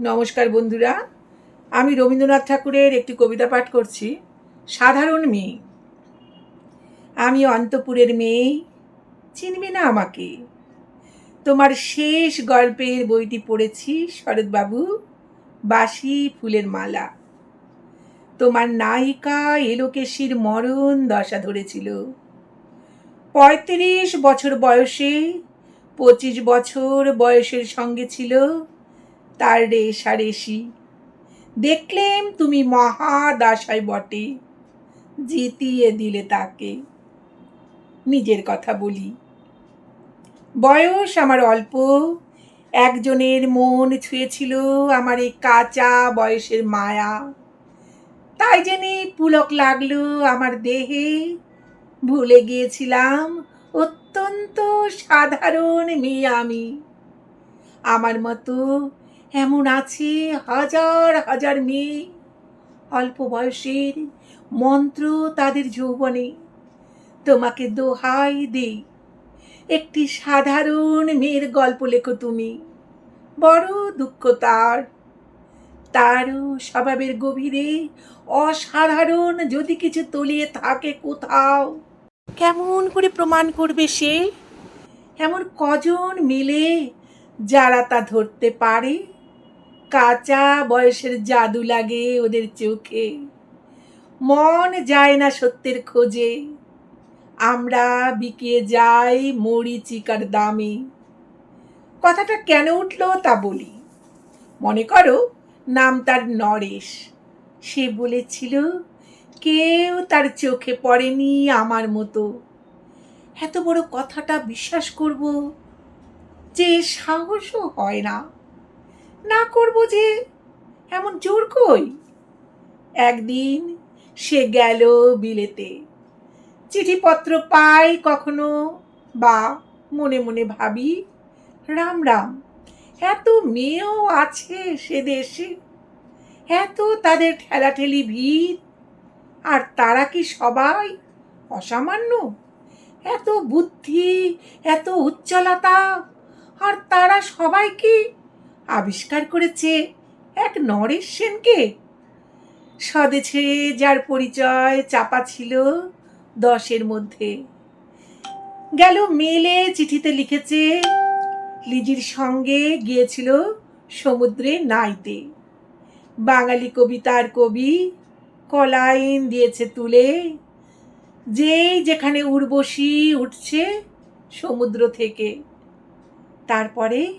নমস্কার বন্ধুরা, আমি রবীন্দ্রনাথ ঠাকুরের একটি কবিতা পাঠ করছি, সাধারণ মেয়ে। আমি অন্তপুরের মেয়ে, চিনবে না আমাকে। তোমার শেষ গল্পের বইটি পড়েছি, শরৎবাবু, বাসি ফুলের মালা। তোমার নায়িকা এলোকেশির মরণ দশা ধরেছিল। পঁয়ত্রিশ বছর বয়সে, পঁচিশ বছর বয়সের সঙ্গে ছিল তার রেশারেশি দেখলেম তুমি মহাদাসায় বটে, জিতিয়ে দিলে তাকে। নিজের কথা বলি। বয়স আমার অল্প, একজনের মন ছুঁয়েছিল আমার এই কাঁচা বয়সের মায়া। তাই জেনে পুলক লাগল আমার দেহে। ভুলে গিয়েছিলাম অত্যন্ত সাধারণ মেয়ে আমি। আমার মতো এমন আছে হাজার হাজার মেয়ে। অল্প বয়সের মন্ত্র তাদের যৌবনে। তোমাকে দোহাই দেই। একটি সাধারণ মেয়ের গল্প লেখো তুমি। বড় দুঃখ তার। তারও স্বভাবের গভীরে অসাধারণ যদি কিছু তলিয়ে থাকে কোথাও। কেমন করে প্রমাণ করবে সে? এমন কজন মিলে যারা তা ধরতে পারে? কাঁচা বয়সের জাদু লাগে ওদের চোখে। মন যায় না সত্যের খোঁজে। আমরা বিকিয়ে যাই মরিচিকার দামে। কথাটা কেন উঠল তা বলি। মনে করো নাম তার নরেশ। সে বলেছিল, কেউ তার চোখে পড়েনি আমার মতো। এত বড় কথাটা বিশ্বাস করব যে সাহসও হয় না। না করব যে, এমন জোর কই? একদিন সে গেল বিলেতে। চিঠিপত্র পাই কখনো বা মনে মনে ভাবি, রাম রাম, এত মেয়েও আছে সে দেশে। এত তাদের ঠেলাঠেলি ভিড় আর তারা কি সবাই অসামান্য? এত বুদ্ধি, এত উচ্চলতা আর তারা সবাই কি আবিষ্কার করেছে এক নরেশ সেনকে। স্বদেশে যার পরিচয় চাপা ছিল দশের মধ্যে। গেল মেলে চিঠিতে লিখেছে, লিজির সঙ্গে গিয়েছিল সমুদ্রে নাইতে। বাঙালি কবিতার কবি কলাইন দিয়েছে তুলে, যেই যেখানে উর্বশী উঠছে সমুদ্র থেকে। তারপরে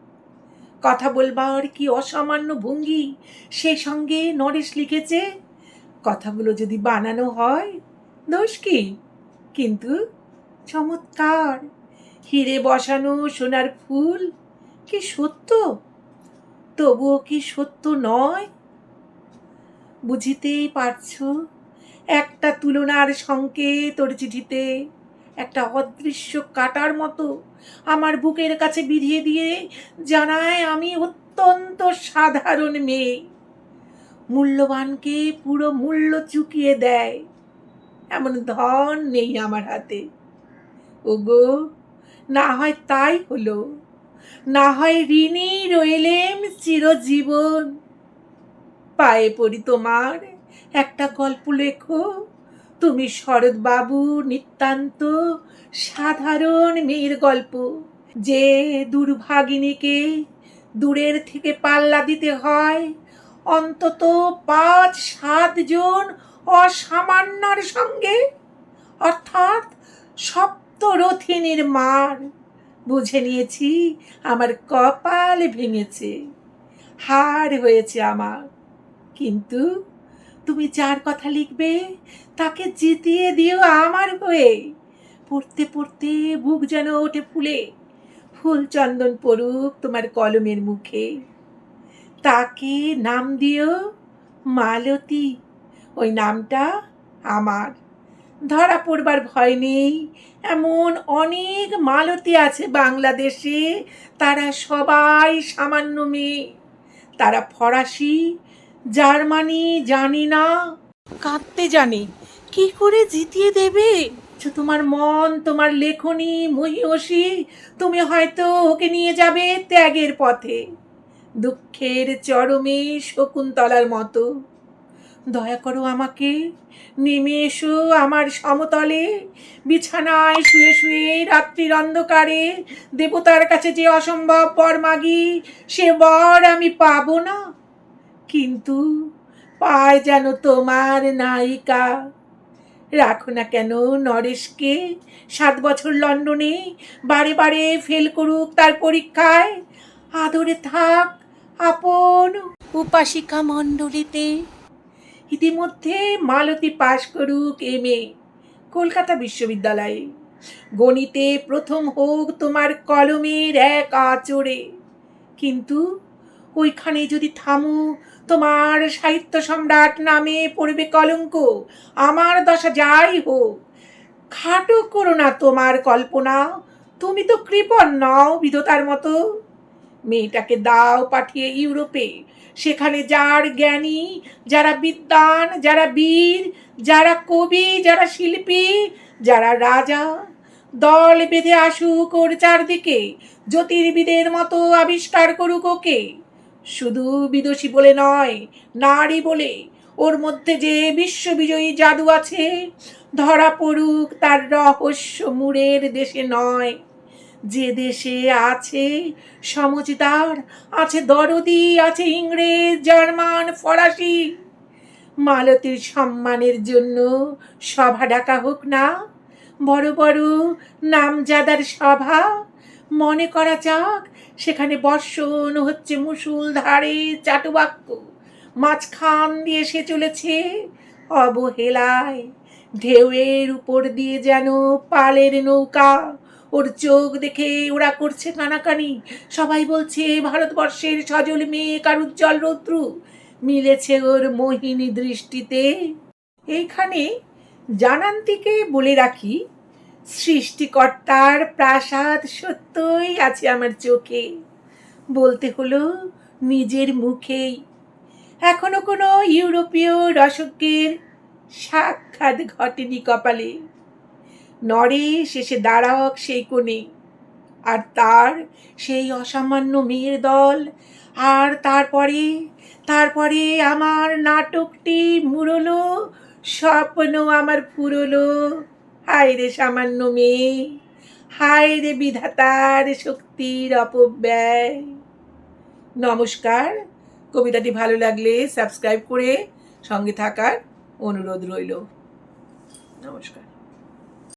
কথা বলবার কি অসামান্য ভঙ্গি? সে সঙ্গে নরেশ লিখেছে, কথাগুলো যদি বানানো হয়, দোষ কি? কিন্তু চমৎকার। হিরে বসানো সোনার ফুল, কি সত্য? তবুও কি সত্য নয়? বুঝিতেই পারছ, একটা তুলনার সংকেত তোর চিঠিতে। একটা অদৃশ্য কাটার মতো আমার বুকের কাছে বিধিয়ে দিয়ে জানায়, আমি অত্যন্ত সাধারণ মেয়ে। মূল্যবানকে পুরো মূল্য চুকিয়ে দেয়। এমন ধন নেই আমার হাতে। ওগো, না হয় তাই হলো। না হয় ঋণী রইলেম চিরজীবন। পায়ে পড়ি তোমার একটা গল্প লেখো। তুমি শরৎবাবু নিতান্ত সাধারণ মেয়ের গল্প। যে দুর্ভাগিনীকে দূরের থেকে পাল্লা দিতে হয়, অন্তত পাঁচ সাতজন অসামান্যর সঙ্গে। অর্থাৎ সপ্তরথিনীর মার। বুঝে নিয়েছি, আমার কপাল ভেঙেছে। হার হয়েছে আমার। কিন্তু তুমি যার কথা লিখবে, তাকে জিতিয়ে দিও আমার হয়ে। পড়তে পড়তে বুক যেন ওঠে ফুলে। ফুল চন্দন পড়ুক তোমার কলমের মুখে। তাকে নাম দিও মালতী। ওই নামটা আমার। ধরা পড়বার ভয় নেই। এমন অনেক মালতী আছে বাংলাদেশে। তারা সবাই সামান্য মেয়ে। তারা ফরাসি জার্মানি জানি না। কাঁদতে জানি কি করে জিতিয়ে দেবে? আচ্ছা, তোমার মন তোমার লেখনী মহিষী তুমি হয়তো ওকে নিয়ে যাবে ত্যাগের পথে। দুঃখের চরমে শকুন্তলার মতো। দয়া করো আমাকে নেমে এসো আমার সমতলে। বিছানায় শুয়ে শুয়ে রাত্রির অন্ধকারে দেবতার কাছে যে অসম্ভব বর মাগি সে বর আমি পাবো না। কিন্তু পায় যেন তোমার নায়িকা। রাখো না কেন নরেশকে, সাত বছর লন্ডনে বারে বারে ফেল করুক তার পরীক্ষায়। আদরে থাক আপন উপাসিকা মণ্ডলীতে। ইতিমধ্যে মালতী পাশ করুক এম এ কলকাতা বিশ্ববিদ্যালয়ে। গণিতে প্রথম হোক তোমার কলমের এক আচরে কিন্তু ওইখানে যদি থামো, তোমার সাহিত্য সম্রাট নামে পড়বে কলঙ্ক। আমার দশা যাই হোক। খাটো করো না তোমার কল্পনা। তুমি তো কৃপণ নও বিধতার মতো। মেয়েটাকে দাও পাঠিয়ে ইউরোপে। সেখানে যার জ্ঞানী, যারা বিদ্বান, যারা বীর, যারা কবি, যারা শিল্পী, যারা রাজা, দল বেঁধে আসুক ওর চারদিকে। জ্যোতির্বিদের মতো আবিষ্কার করুক ওকে। শুধু বিদুষী বলে নয়, নারী বলে। ওর মধ্যে যে বিশ্ববিজয়ী জাদু আছে, ধরা পড়ুক তার রহস্য মুড়ের দেশে নয়। যে দেশে আছে সমজদার আছে দরদি, আছে ইংরেজ, জার্মান, ফরাসি, মালতীর সম্মানের জন্য সভা ডাকা হোক না, বড় বড় নামজাদার সভা মনে করা যাক, সেখানে বর্ষণ হচ্ছে মুসুল ধারে চাটুবাক্য, মাঝখান দিয়ে সে চলেছে অবহেলায়। ঢেউয়ের উপর দিয়ে যেন পালের নৌকা, ওর চোখ দেখে ওরা করছে কানাকানি। সবাই বলছে, ভারতবর্ষের সজল মেঘ আর উজ্জ্বল রৌদ্রু, মিলেছে ওর মোহিনী দৃষ্টিতে। এইখানে জানান্তিকে বলে রাখি সৃষ্টিকর্তার প্রাসাদ সত্যই আছে আমার চোখে। বলতে হলো, নিজের মুখেই। এখনও কোনো ইউরোপীয় রসজ্ঞের সাক্ষাৎ ঘটেনি কপালে। নরে শেষে দাঁড়াক সেই কোণে। আর তার সেই অসামান্য মেয়ের দল। আর তারপরে তারপরে আমার নাটকটি মুড়লো, স্বপ্ন আমার ফুরলো। হায় রে সামান্য মেয়ে, হায় রে বিধাতার শক্তির অপব্যয়। নমস্কার, কবিতাটি ভালো লাগলে সাবস্ক্রাইব করে সঙ্গে থাকার অনুরোধ রইল। নমস্কার।